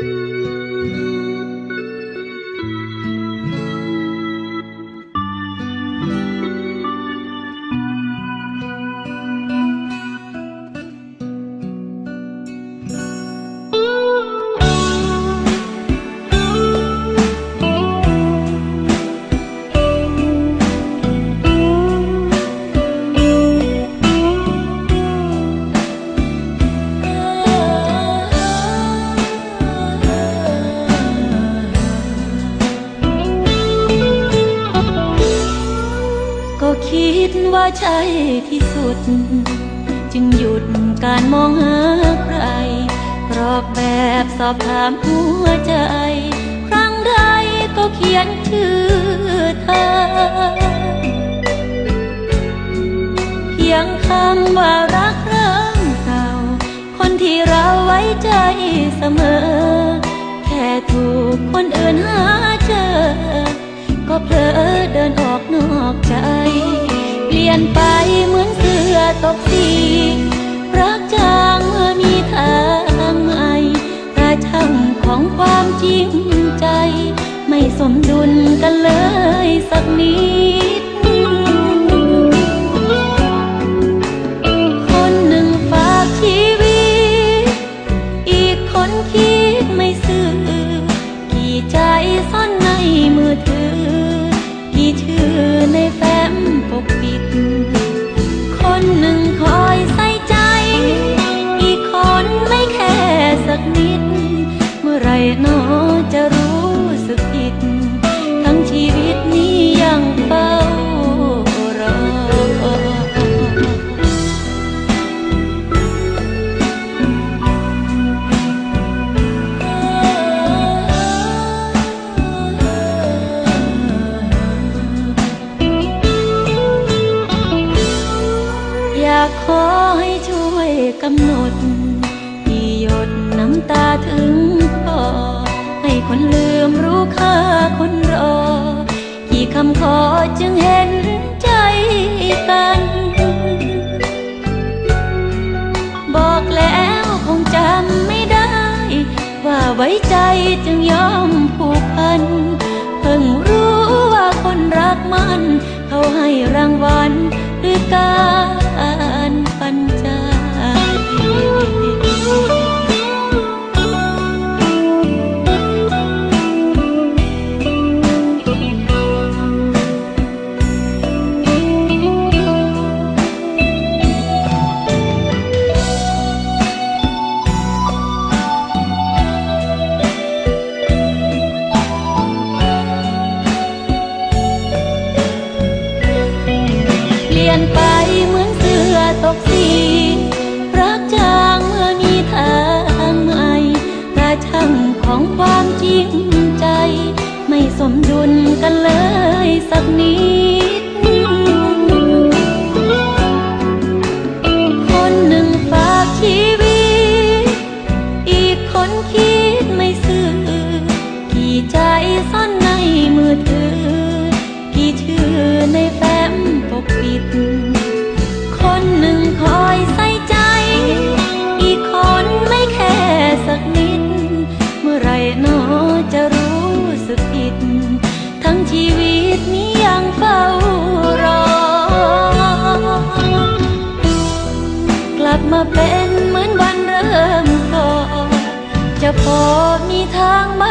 ก็ ว่าใช่ที่สุด จึงหยุดการมองหาใครกรอกแบบสอบถามหัวใจ ครั้งใดก็เขียนชื่อเธอเพียงคำว่ารักเริ่มเก่าคนที่เราไว้ใจเสมอ แค่ถูกคนอื่นหาเจอ ก็เพลอเดินออกนอกใจ นไปเหมือนเสือตกสีรักจางเมื่อมีทางใหม่แต่ช่างของความจริงใจ ไม่สมดุลกันเลยสักนิดคนหนึ่งฝากชีวิต อีกคนคิดไม่ซื่อ กี่ใจซ่อนในมือถือ กี่ชื่อำหนดที่หยดน้ำตาถึงคอให้คนลืมรู้ค่าคนรอ กี่คำขอจึงเห็นใจกัน บอกแล้วคงจำไม่ได้ ว่าไว้ใจจึงยอมผูกพัน เพิ่งรู้ว่าคนรักมัน เขาให้รางวัลด้วยการ มาเป็นเหมือนวันเริ่มก่อนจะพอมีทางไหม